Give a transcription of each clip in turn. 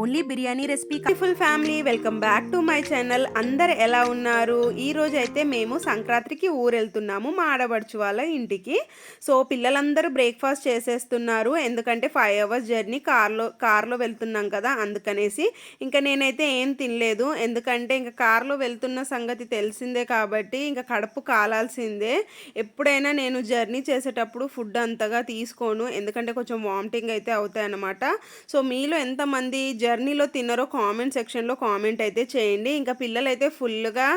Only biryani recipe full family welcome back to my channel అందరు ఎలా ఉన్నారు? ఈ రోజు అయితే మేము సంక్రాంతికి ఊరు వెళ్తున్నాము మా ఆడబడుచు వాళ్ళ ఇంటికి. సో పిల్లలందరూ బ్రేక్ఫాస్ట్ చేసేస్తున్నారు. ఎందుకంటే ఫైవ్ అవర్స్ జర్నీ కార్లో కార్లో వెళ్తున్నాం కదా అందుకనేసి. ఇంకా నేనైతే ఏం తినలేదు. ఎందుకంటే ఇంకా కార్లో వెళ్తున్న సంగతి తెలిసిందే కాబట్టి ఇంకా కడుపు కాలాల్సిందే. ఎప్పుడైనా నేను జర్నీ చేసేటప్పుడు ఫుడ్ అంతగా తీసుకోను. ఎందుకంటే కొంచెం వామిటింగ్ అయితే అవుతాయి అన్నమాట సో మీలో ఎంతమంది జర్నీలో తిన్నారో కామెంట్ సెక్షన్లో కామెంట్ అయితే చేయండి. ఇంకా పిల్లలైతే ఫుల్గా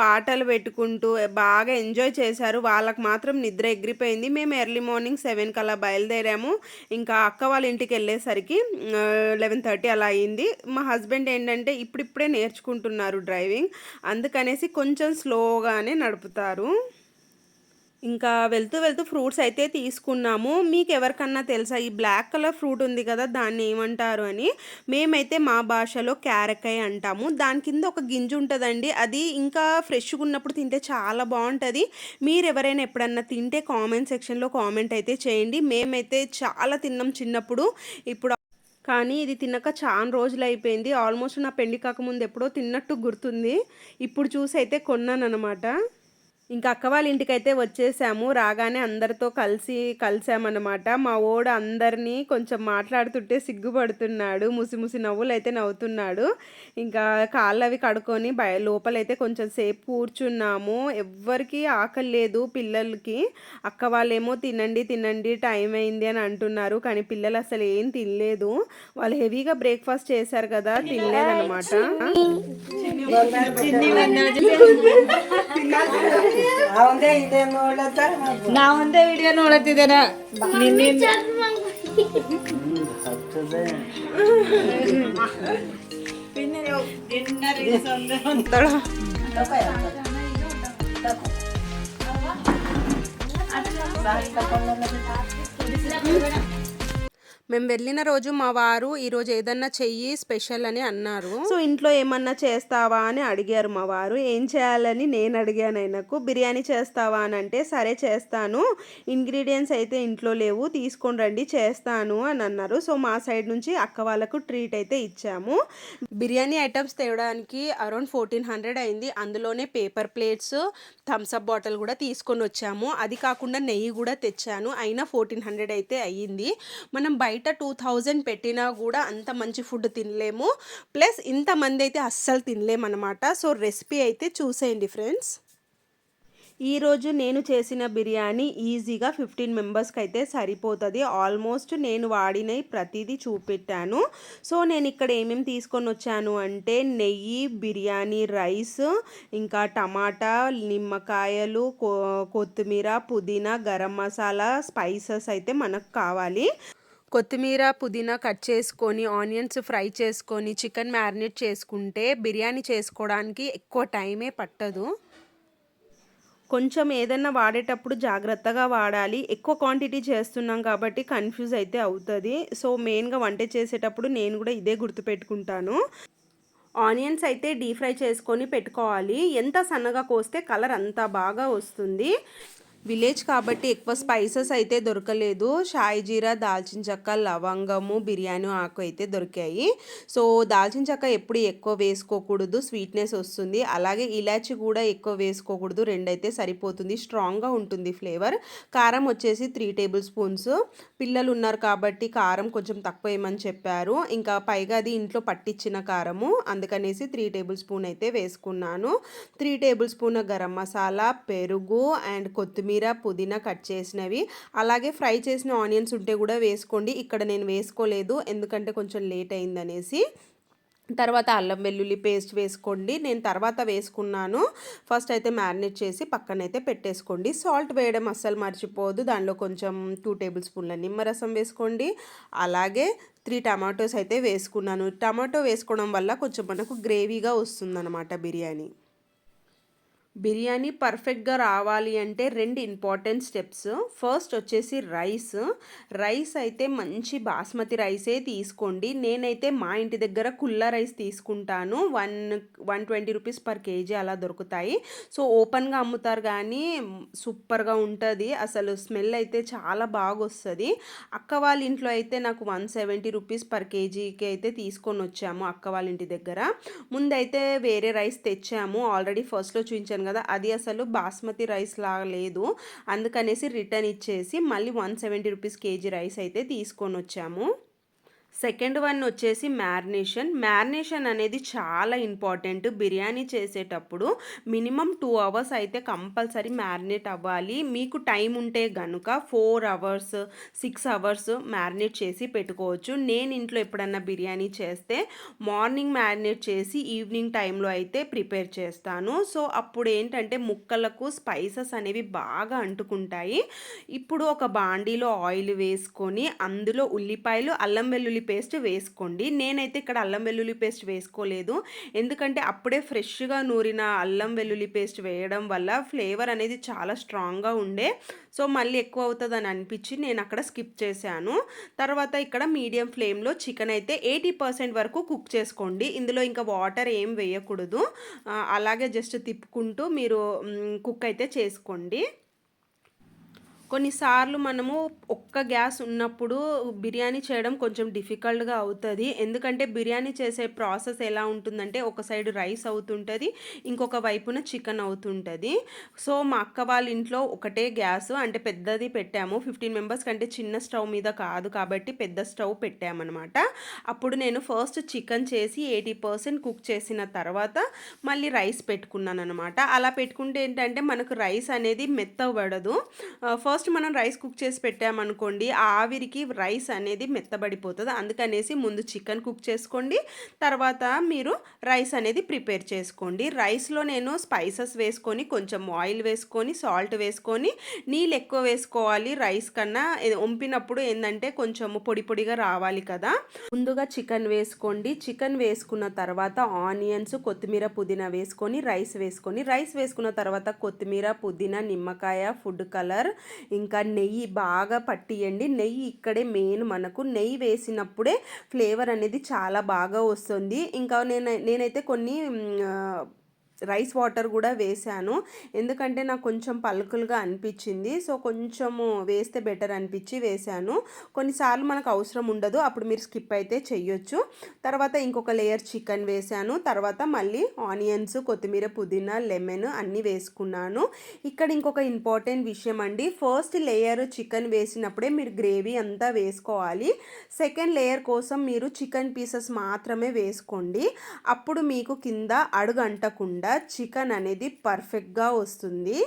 పాటలు పెట్టుకుంటూ బాగా ఎంజాయ్ చేశారు. వాళ్ళకి మాత్రం నిద్ర ఎగిరిపోయింది. మేము ఎర్లీ మార్నింగ్ సెవెన్కి అలా బయలుదేరాము. ఇంకా అక్క వాళ్ళ ఇంటికి వెళ్ళేసరికి లెవెన్ థర్టీ అలా అయింది. మా హస్బెండ్ ఏంటంటే ఇప్పుడిప్పుడే నేర్చుకుంటున్నారు డ్రైవింగ్. అందుకనేసి కొంచెం స్లోగానే నడుపుతారు. ఇంకా వెళ్తూ వెళ్తూ ఫ్రూట్స్ అయితే తీసుకున్నాము. మీకు ఎవరికన్నా తెలుసా? ఈ బ్లాక్ కలర్ ఫ్రూట్ ఉంది కదా దాన్ని ఏమంటారు అని. మేమైతే మా భాషలో క్యారకాయ అంటాము. దాని కింద ఒక గింజ ఉంటుందండి. అది ఇంకా ఫ్రెష్గా ఉన్నప్పుడు తింటే చాలా బాగుంటుంది. మీరు ఎవరైనా ఎప్పుడన్నా తింటే కామెంట్ సెక్షన్లో కామెంట్ అయితే చేయండి. మేమైతే చాలా తిన్నాం చిన్నప్పుడు. ఇప్పుడు కానీ ఇది తినక చాలా రోజులు అయిపోయింది. ఆల్మోస్ట్ నా పెళ్ళి కాకముందు ఎప్పుడో తిన్నట్టు గుర్తుంది. ఇప్పుడు చూసి అయితే కొన్నాను అనమాట ఇంకా అక్క వాళ్ళ ఇంటికైతే వచ్చేసాము. రాగానే అందరితో కలిసి కలిసామన్నమాట. మా ఓడ అందరినీ కొంచెం మాట్లాడుతుంటే సిగ్గుపడుతున్నాడు. ముసి ముసి నవ్వులు అయితే నవ్వుతున్నాడు. ఇంకా కాళ్ళు అవి కడుక్కొని బయ లోపలైతే కొంచెం సేపు కూర్చున్నాము. ఎవ్వరికీ ఆకలి లేదు పిల్లలకి. అక్క వాళ్ళేమో తినండి తినండి టైం అయింది అని అంటున్నారు. కానీ పిల్లలు అసలు ఏం తినలేదు. వాళ్ళు హెవీగా బ్రేక్ఫాస్ట్ చేశారు కదా తినలేదన్నమాట. ನಾ ಒಂದೇ ವಿಡಿಯೋ ನೋಡತ್ತಿದ್ದೇನ ನಿನ್ನಿಂದ మేము వెళ్ళిన రోజు మా వారు ఈరోజు ఏదన్నా చెయ్యి స్పెషల్ అని అన్నారు. సో ఇంట్లో ఏమన్నా చేస్తావా అని అడిగారు మా వారు. ఏం చేయాలని నేను అడిగాను ఆయనకు. బిర్యానీ చేస్తావా అని అంటే సరే చేస్తాను. ఇంగ్రీడియంట్స్ అయితే ఇంట్లో లేవు తీసుకొని రండి చేస్తాను అని అన్నారు. సో మా సైడ్ నుంచి అక్క వాళ్ళకు ట్రీట్ అయితే ఇచ్చాము. బిర్యానీ ఐటమ్స్ తేవడానికి అరౌండ్ ఫోర్టీన్ హండ్రెడ్ అయింది. అందులోనే పేపర్ ప్లేట్స్ థమ్స్అప్ బాటిల్ కూడా తీసుకొని వచ్చాము. అది కాకుండా నెయ్యి కూడా తెచ్చాను. అయినా ఫోర్టీన్ హండ్రెడ్ అయితే అయ్యింది. మనం బయట టూ థౌజండ్ పెట్టినా కూడా అంత మంచి ఫుడ్ తినలేము. ప్లస్ ఇంతమంది అయితే అస్సలు తినలేమన్నమాట. సో రెసిపీ అయితే చూసేయండి ఫ్రెండ్స్ ఈరోజు నేను చేసిన బిర్యానీ ఈజీగా ఫిఫ్టీన్ మెంబర్స్కి అయితే సరిపోతుంది. ఆల్మోస్ట్ నేను వాడిన ప్రతిదీ చూపెట్టాను. సో నేను ఇక్కడ ఏమేమి తీసుకొని వచ్చాను అంటే నెయ్యి బిర్యానీ రైస్ ఇంకా టమాటా నిమ్మకాయలు కొ- కొత్తిమీర పుదీనా గరం మసాలా స్పైసెస్ అయితే మనకు కావాలి. కొత్తిమీర పుదీనా కట్ చేసుకొని ఆనియన్స్ ఫ్రై చేసుకొని చికెన్ మ్యారినేట్ చేసుకుంటే బిర్యానీ చేసుకోవడానికి ఎక్కువ టైమే పట్టదు. కొంచెం ఏదైనా వాడేటప్పుడు జాగ్రత్తగా వాడాలి. ఎక్కువ క్వాంటిటీ చేస్తున్నాం కాబట్టి కన్ఫ్యూజ్ అయితే అవుతుంది. సో మెయిన్గా వంట చేసేటప్పుడు నేను కూడా ఇదే గుర్తుపెట్టుకుంటాను. ఆనియన్స్ అయితే డీప్ ఫ్రై చేసుకొని పెట్టుకోవాలి. ఎంత సన్నగా కోస్తే కలర్ అంత బాగా వస్తుంది. విలేజ్ కాబట్టి ఎక్కువ స్పైసెస్ అయితే దొరకలేదు. షాయి జీరా దాల్చిన చెక్క లవంగము బిర్యానీ ఆకు అయితే దొరికాయి. సో దాల్చిన చెక్క ఎప్పుడు ఎక్కువ వేసుకోకూడదు. స్వీట్నెస్ వస్తుంది. అలాగే ఇలాచి కూడా ఎక్కువ వేసుకోకూడదు. రెండైతే సరిపోతుంది. స్ట్రాంగ్గా ఉంటుంది ఫ్లేవర్. కారం వచ్చేసి త్రీ టేబుల్ స్పూన్స్. పిల్లలు ఉన్నారు కాబట్టి కారం కొంచెం తక్కువ వేయమని చెప్పారు. ఇంకా పైగా అది ఇంట్లో పట్టించిన కారము. అందుకనేసి త్రీ టేబుల్ స్పూన్ అయితే వేసుకున్నాను. Three table spoon garam masala పెరుగు అండ్ కొత్తిమీర పుదీనా కట్ చేసినవి. అలాగే ఫ్రై చేసిన ఆనియన్స్ ఉంటే కూడా వేసుకోండి. ఇక్కడ నేను వేసుకోలేదు ఎందుకంటే కొంచెం లేట్ అయిందనేసి. తర్వాత అల్లం వెల్లుల్లి పేస్ట్ వేసుకోండి. నేను తర్వాత వేసుకున్నాను. ఫస్ట్ అయితే మ్యారినేట్ చేసి పక్కనైతే పెట్టేసుకోండి. సాల్ట్ వేయడం అస్సలు మర్చిపోదు దానిలో కొంచెం టూ టేబుల్ స్పూన్ల నిమ్మరసం వేసుకోండి. అలాగే త్రీ టమాటోస్ అయితే వేసుకున్నాను. టమాటో వేసుకోవడం వల్ల కొంచెం మనకు గ్రేవీగా వస్తుందన్నమాట బిర్యానీ. బిర్యానీ పర్ఫెక్ట్గా రావాలి అంటే రెండు ఇంపార్టెంట్ స్టెప్స్. ఫస్ట్ వచ్చేసి రైస్. రైస్ అయితే మంచి బాస్మతి రైసే తీసుకోండి. నేనైతే మా ఇంటి దగ్గర కుల్ల రైస్ తీసుకుంటాను. One one twenty rupees per kg అలా దొరుకుతాయి. సో ఓపెన్గా అమ్ముతారు కానీ సూపర్గా ఉంటుంది. అసలు స్మెల్ అయితే చాలా బాగా వస్తుంది అక్క వాళ్ళ ఇంట్లో అయితే నాకు వన్ సెవెంటీ రూపీస్ పర్ కేజీకి అయితే తీసుకొని వచ్చాము అక్క వాళ్ళ ఇంటి దగ్గర. ముందైతే వేరే రైస్ తెచ్చాము. ఆల్రెడీ ఫస్ట్లో చూపించాను కదా అది అసలు బాస్మతి రైస్ లాగా లేదు. అందుకనేసి రిటర్న్ ఇచ్చేసి మళ్ళీ one seventy rupees kg rice అయితే తీసుకొని వచ్చాము. సెకండ్ వన్ వచ్చేసి మ్యారినేషన్. మ్యారినేషన్ అనేది చాలా ఇంపార్టెంట్. బిర్యానీ చేసేటప్పుడు మినిమం టూ అవర్స్ అయితే కంపల్సరీ మ్యారినేట్ అవ్వాలి. మీకు టైం ఉంటే గనుక four hours six hours marinate చేసి పెట్టుకోవచ్చు. నేను ఇంట్లో ఎప్పుడన్నా బిర్యానీ చేస్తే మార్నింగ్ మ్యారినేట్ చేసి ఈవినింగ్ టైంలో అయితే ప్రిపేర్ చేస్తాను. సో అప్పుడు ఏంటంటే ముక్కలకు స్పైసెస్ అనేవి బాగా అంటుకుంటాయి. ఇప్పుడు ఒక బాండీలో ఆయిల్ వేసుకొని అందులో ఉల్లిపాయలు అల్లం వెల్లుల్లి పేస్ట్ వేసుకోండి. నేనైతే ఇక్కడ అల్లం వెల్లుల్లి పేస్ట్ వేసుకోలేదు. ఎందుకంటే అప్పుడే ఫ్రెష్గా నూరిన అల్లం వెల్లుల్లి పేస్ట్ వేయడం వల్ల ఫ్లేవర్ అనేది చాలా స్ట్రాంగ్గా ఉండే. సో మళ్ళీ ఎక్కువ అవుతుందని అనిపించి నేను అక్కడ స్కిప్ చేశాను. తర్వాత ఇక్కడ మీడియం ఫ్లేమ్లో చికెన్ అయితే ఎయిటీ పర్సెంట్ వరకు కుక్ చేసుకోండి. ఇందులో ఇంకా వాటర్ ఏం వేయకూడదు. అలాగే జస్ట్ తిప్పుకుంటూ మీరు కుక్ అయితే చేసుకోండి. కొన్నిసార్లు మనము ఒక్క గ్యాస్ ఉన్నప్పుడు బిర్యానీ చేయడం కొంచెం డిఫికల్ట్గా అవుతుంది. ఎందుకంటే బిర్యానీ చేసే ప్రాసెస్ ఎలా ఉంటుందంటే ఒక సైడ్ రైస్ అవుతుంటుంది ఇంకొక వైపున చికెన్ అవుతుంటుంది. సో మా అక్క వాళ్ళ ఇంట్లో ఒకటే గ్యాస్ అంటే పెద్దది పెట్టాము. ఫిఫ్టీన్ మెంబర్స్ కంటే చిన్న స్టవ్ మీద కాదు కాబట్టి పెద్ద స్టవ్ పెట్టామన్నమాట. అప్పుడు నేను ఫస్ట్ చికెన్ చేసి ఎయిటీ పర్సెంట్ కుక్ చేసిన తర్వాత మళ్ళీ రైస్ పెట్టుకున్నాను అనమాట అలా పెట్టుకుంటే ఏంటంటే మనకు రైస్ అనేది మెత్తబడదు. ఫస్ట్ ఫస్ట్ మనం రైస్ కుక్ చేసి పెట్టామనుకోండి ఆ ఆవిరికి రైస్ అనేది మెత్తబడిపోతుంది. అందుకనేసి ముందు చికెన్ కుక్ చేసుకోండి. తర్వాత మీరు రైస్ అనేది ప్రిపేర్ చేసుకోండి. రైస్లో నేను స్పైసెస్ వేసుకొని కొంచెం ఆయిల్ వేసుకొని సాల్ట్ వేసుకొని నీళ్ళు ఎక్కువ వేసుకోవాలి. రైస్ కన్నా ఏ- వంపినప్పుడు ఏంటంటే కొంచెం పొడి పొడిగా రావాలి కదా. ముందుగా చికెన్ వేసుకోండి. చికెన్ వేసుకున్న తర్వాత ఆనియన్స్ కొత్తిమీర పుదీనా వేసుకొని రైస్ వేసుకొని రైస్ వేసుకున్న తర్వాత కొత్తిమీర పుదీనా నిమ్మకాయ ఫుడ్ కలర్ ఇంకా నెయ్యి బాగా పట్టియండి. నెయ్యి ఇక్కడే మెయిన్ మనకు. నెయ్యి వేసినప్పుడే ఫ్లేవర్ అనేది చాలా బాగా వస్తుంది. ఇంకా నేను నేనైతే కొన్ని రైస్ వాటర్ కూడా వేసాను. ఎందుకంటే నాకు కొంచెం పలుకులుగా అనిపించింది. సో కొంచెము వేస్తే బెటర్ అనిపించి వేసాను. కొన్నిసార్లు మనకు అవసరం ఉండదు. అప్పుడు మీరు స్కిప్ అయితే చెయ్యొచ్చు. తర్వాత ఇంకొక లేయర్ చికెన్ వేసాను. తర్వాత మళ్ళీ ఆనియన్స్ కొత్తిమీర పుదీనా లెమన్ అన్నీ వేసుకున్నాను. ఇక్కడ ఇంకొక ఇంపార్టెంట్ విషయం అండి. ఫస్ట్ లేయర్ చికెన్ వేసినప్పుడే మీరు గ్రేవీ అంతా వేసుకోవాలి. సెకండ్ లేయర్ కోసం మీరు చికెన్ పీసెస్ మాత్రమే వేసుకోండి. అప్పుడు మీకు కింద అడుగు అంటకుండా చికెన్ అనేది పర్ఫెక్ట్గా వస్తుంది.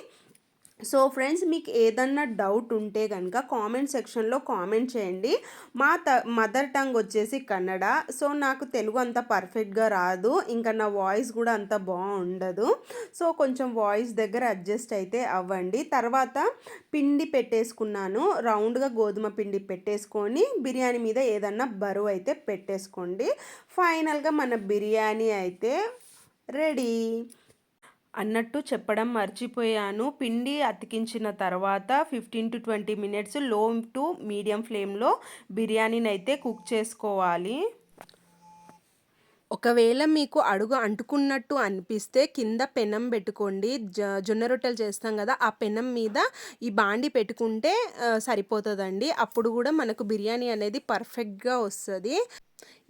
సో ఫ్రెండ్స్ మీకు ఏదన్నా డౌట్ ఉంటే కనుక కామెంట్ సెక్షన్లో కామెంట్ చేయండి. మా త మదర్ టంగ్ వచ్చేసి కన్నడ. సో నాకు తెలుగు అంత పర్ఫెక్ట్గా రాదు. ఇంకా నా వాయిస్ కూడా అంత బాగుండదు. సో కొంచెం వాయిస్ దగ్గర అడ్జస్ట్ అయితే అవ్వండి. తర్వాత పిండి పెట్టేసుకున్నాను. రౌండ్గా గోధుమ పిండి పెట్టేసుకొని బిర్యానీ మీద ఏదన్నా బరువు అయితే పెట్టేసుకోండి. ఫైనల్గా మన బిర్యానీ అయితే రెడీ. అన్నట్టు చెప్పడం మర్చిపోయాను. పిండి అతికించిన తర్వాత ఫిఫ్టీన్ టు ట్వంటీ మినిట్స్లో టు మీడియం ఫ్లేమ్లో బిర్యానీని అయితే కుక్ చేసుకోవాలి. ఒకవేళ మీకు అడుగు అంటుకున్నట్టు అనిపిస్తే కింద పెనం పెట్టుకోండి. జ జొన్న రొట్టెలు చేస్తాం కదా ఆ పెనం మీద ఈ బాండి పెట్టుకుంటే సరిపోతుందండి. అప్పుడు కూడా మనకు బిర్యానీ అనేది పర్ఫెక్ట్గా వస్తుంది.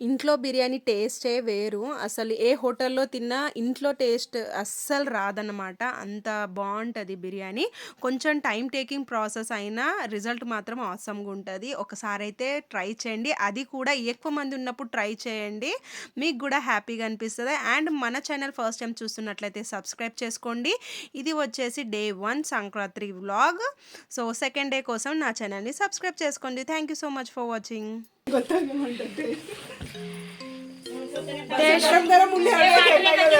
ఇంట్లో బిర్యానీ టేస్టే వేరు. అసలు ఏ హోటల్లో తిన్నా ఇంట్లో టేస్ట్ అస్సలు రాదన్నమాట. అంత బాగుంటుంది బిర్యానీ. కొంచెం టైం టేకింగ్ ప్రాసెస్ అయినా రిజల్ట్ మాత్రం అవసరంగా ఉంటుంది. ఒకసారి అయితే ట్రై చేయండి. అది కూడా ఎక్కువ మంది ఉన్నప్పుడు ట్రై చేయండి. మీకు కూడా హ్యాపీగా అనిపిస్తుంది. అండ్ మన ఛానల్ ఫస్ట్ టైం చూస్తున్నట్లయితే సబ్స్క్రైబ్ చేసుకోండి. ఇది వచ్చేసి day one Sankranti vlog. So second day కోసం నా ఛానల్ని సబ్స్క్రైబ్ చేసుకోండి. Thank you so much for watching. అందరం ఉండి అడిగే